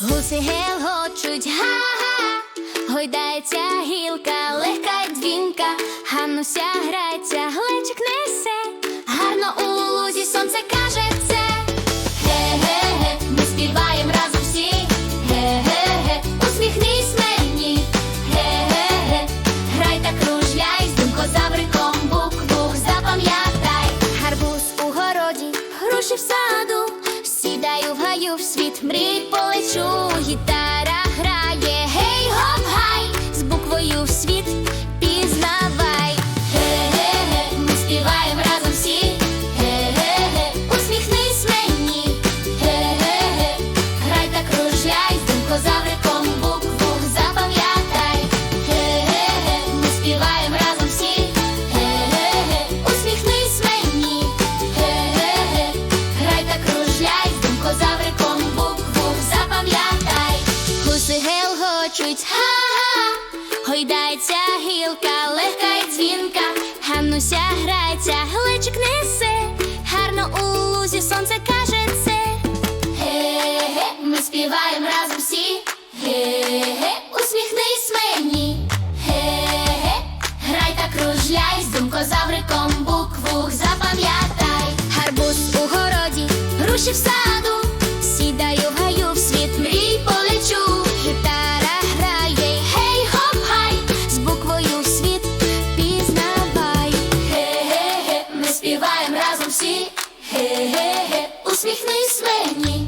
Гуси гелгочуть, га-га, гойдається гілка, легка й дзвінка, Ганнуся грається, глечик несе, гарно у лузі сонце каже це. Ге-ге-ге, ми співаємо разом всі. Ге-ге-ге, усміхнись мені. Ге-ге-ге, та кружляй, з запам'ятай. Гарбуз у городі, груші в саду, сідаю в гаю в світ, мрій полечу, гітара грає, гей, гоп, гай, з буквою в світ гелгочуть, ха-ха, гойдається гілка, легка й дзвінка, Ганнуся грається, глечик несе, гарно у лузі сонце каже це. Ге-ге, ми співаємо разом всі. Ге-ге, усміхнись мені. Ге-ге, грай та кружляй, з думкозавриком бук-вук, запам'ятай. Гарбуз у городі, груші в саду, Ге-ге-ге, усміхнись мені.